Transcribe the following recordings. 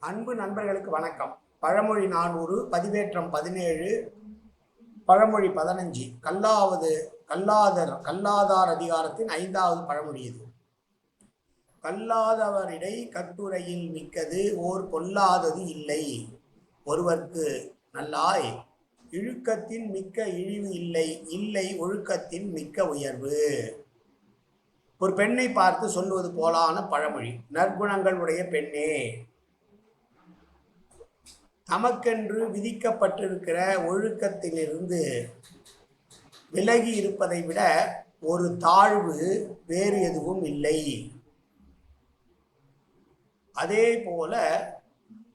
அன்பு நண்பர்களுக்கு வணக்கம். பழமொழி நானூறு பதிவேற்றம் பதினேழு பழமொழி பதினஞ்சு. கல்லாவது கல்லாதர் கல்லாதார் அதிகாரத்தின் ஐந்தாவது பழமொழி இது. கல்லாதவரிடை கட்டுரையில் மிக்கது ஓர் கொல்லாதது இல்லை. ஒருவர்க்கு நல்லாய் இழுக்கத்தின் மிக்க இழிவு இல்லை இல்லை ஒழுக்கத்தின் மிக்க உயர்வு. ஒரு பெண்ணை பார்த்து சொல்வது போலான பழமொழி. நற்குணங்கள் உடைய பெண்ணே. தமக்கென்று விதிக்கப்பட்டிருக்கிற ஒழுக்கத்திலிருந்து விலகி இருப்பதை விட ஒரு தாழ்வு வேறு எதுவும் இல்லை. அதே போல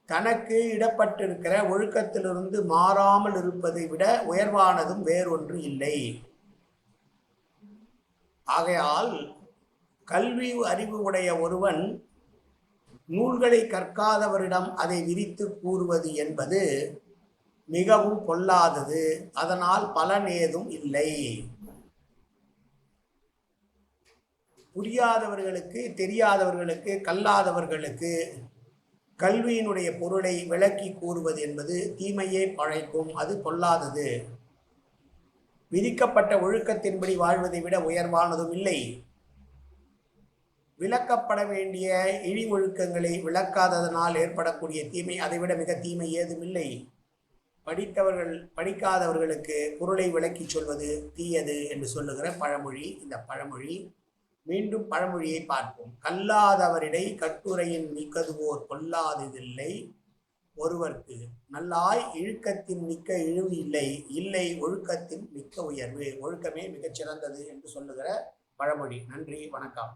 தனக்கு இடப்பட்டிருக்கிற ஒழுக்கத்திலிருந்து மாறாமல் இருப்பதை விட உயர்வானதும் வேறொன்று இல்லை. ஆகையால் கல்வி அறிவு உடைய ஒருவன் நூல்களை கற்காதவரிடம் அதை விரித்து கூறுவது என்பது மிகவும் பொல்லாதது. அதனால் பலன் ஏதும் இல்லை. புரியாதவர்களுக்கு தெரியாதவர்களுக்கு கல்லாதவர்களுக்கு கல்வியினுடைய பொருளை விளக்கி கூறுவது என்பது தீமையே பழைக்கும் அது பொல்லாதது. விதிக்கப்பட்ட ஒழுக்கத்தின்படி வாழ்வதை விட உயர்வானதும் இல்லை. விளக்கப்பட வேண்டிய இழி ஒழுக்கங்களை விளக்காததனால் ஏற்படக்கூடிய தீமை அதைவிட மிக தீமை ஏதுமில்லை. படித்தவர்கள் படிக்காதவர்களுக்கு பொருளை விளக்கி சொல்வது தீயது என்று சொல்லுகிற பழமொழி இந்த பழமொழி. மீண்டும் பழமொழியை பார்ப்போம். கல்லாதவரிடை கட்டுரையின் மிக்கதுவோர் கொல்லாததில்லை ஒருவர்க்கு நல்லாய் இழுக்கத்தின் மிக்க இழிவு இல்லை இல்லை ஒழுக்கத்தின் மிக்க உயர்வு. ஒழுக்கமே மிகச் சிறந்தது என்று சொல்லுகிற பழமொழி. நன்றி வணக்கம்.